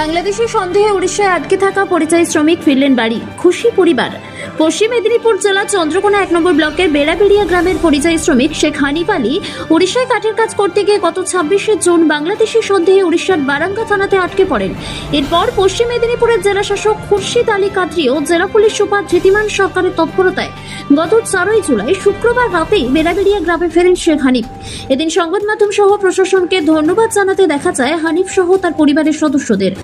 বাংলাদেশি সন্দেহে উড়িষ্যায় আটকে থাকা পরিযায়ী শ্রমিক ফিরলেন বাড়ি, খুশি পরিবার। পশ্চিম মেদিনীপুর জেলা চন্দ্রকোনা এক নম্বর ব্লকের বেড়াবেড়িয়া গ্রামের পরিযায়ী শ্রমিক শেখ হানিফ আলী উড়িষ্যায় কাঠের কাজ করতে গিয়ে গত ছাব্বিশে জুন বাংলাদেশি সন্দেহে উড়িষ্যার বারাঙ্গা থানাতে আটকে পড়েন। এরপর পশ্চিম মেদিনীপুরের জেলা শাসক খুরশিদ আলী কাদরি ও জেলা পুলিশ সুপার ধৃতিমান সরকারের তৎপরতায় গত চারই জুলাই শুক্রবার রাতেই বেড়াবেড়িয়া গ্রামে ফেরেন শেখ হানিফ। এদিন সংবাদ মাধ্যম সহ প্রশাসনকে ধন্যবাদ জানাতে দেখা যায় হানিফ সহ তার পরিবারের সদস্যদের।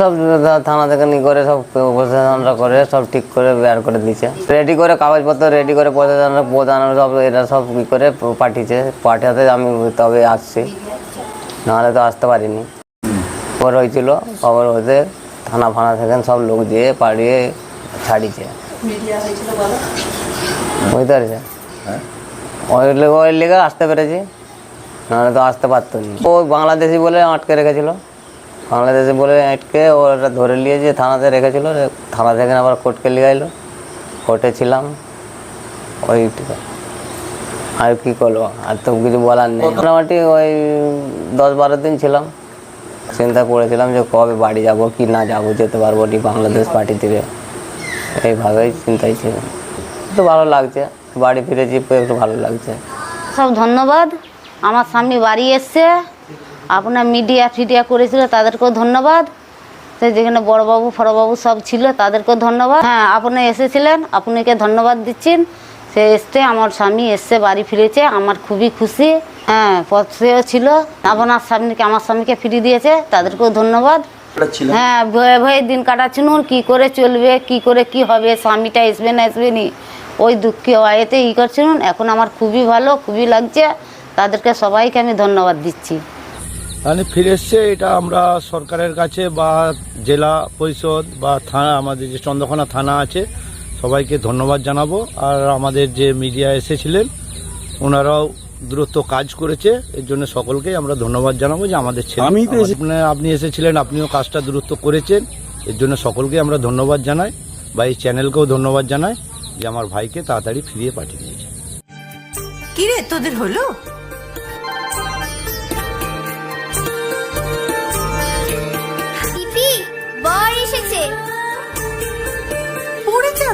সব থানা থেকে নিয়ে করে সব প্রশাসনরা করে সব ঠিক করে বের করে দিচ্ছে রেডি করে কাগজপত্র রেডি করে প্রশাসনরা প্রধান সব এরা সব ই করে পাঠিয়েছে। পাঠাতে আমি তবে আসছি। নাহলে তো আসতে পারিনি। খবর হয়েছিল খবর হতে থানা ফানা থেকে সব লোক দিয়ে পাড়িয়ে ছাড়িয়েছে। বুঝতে পারছে? ওই লেগে ওই লেগে আসতে পেরেছি। নাহলে তো আসতে পারতো না। ও বাংলাদেশি বলে আটকে রেখেছিল। বাংলাদেশে বলে আটকে ওরা ধরে নিয়ে নিয়েছে থানাতে রেখেছিল থানা থেকে আবার কোর্টকে নিয়ে এলো কোর্টে ছিলাম। ওই আর কি করব? আর তো কিছু বলার নেই। মোটামুটি ওই দশ বারো দিন ছিলাম। চিন্তা করেছিলাম যে কবে বাড়ি যাব, কি না যাব, যেতে পারব নি বাংলাদেশ পার্টি থেকে। এইভাবেই চিন্তাই ছিল একটু ভালো লাগছে। বাড়ি ফিরেছি, একটু ভালো লাগছে। সব ধন্যবাদ। আমার স্বামী বাড়ি এসছে। আপনার মিডিয়া ফিডিয়া করেছিল তাদেরকেও ধন্যবাদ। তো যেখানে বড়বাবু ফড়বাবু সব ছিল তাদেরকেও ধন্যবাদ। হ্যাঁ আপনি এসেছিলেন আপনাকে ধন্যবাদ দিচ্ছেন। সে এসছে আমার স্বামী এসছে বাড়ি ফিরেছে আমার খুবই খুশি। হ্যাঁ পথেও ছিল। আপনার স্বামীকে আমার স্বামীকে ফিরিয়ে দিয়েছে তাদেরকেও ধন্যবাদ। হ্যাঁ ভয়ে ভয়ে দিন কাটাচ্ছিল কি করে চলবে কি করে কি হবে স্বামীটা আসবে না আসবে নি। ওই দুঃখে এতে ই করছিলেন এখন আমার খুবই ভালো খুবই লাগছে। তাদেরকে সবাইকে আমি ধন্যবাদ দিচ্ছি। মানে ফিরে এসছে এটা আমরা সরকারের কাছে বা জেলা পরিষদ বা থানা আমাদের যে চন্দ্রকোনা থানা আছে সবাইকে ধন্যবাদ জানাব। আর আমাদের যে মিডিয়া এসেছিলেন ওনারাও দূরত্ব কাজ করেছে। এর জন্য সকলকেই আমরা ধন্যবাদ জানাব যে আমাদের ছেলে আমি তো এসে- আপনি- আপনি এসেছিলেন আপনিও কাজটা দূরত্ব করেছেন। এর জন্য সকলকে আমরা ধন্যবাদ জানাই বা এই চ্যানেলকেও ধন্যবাদ জানাই যে আমার ভাইকে তাড়াতাড়ি ফিরিয়ে পাঠিয়ে দিয়েছে। কিরে তোদের হলো?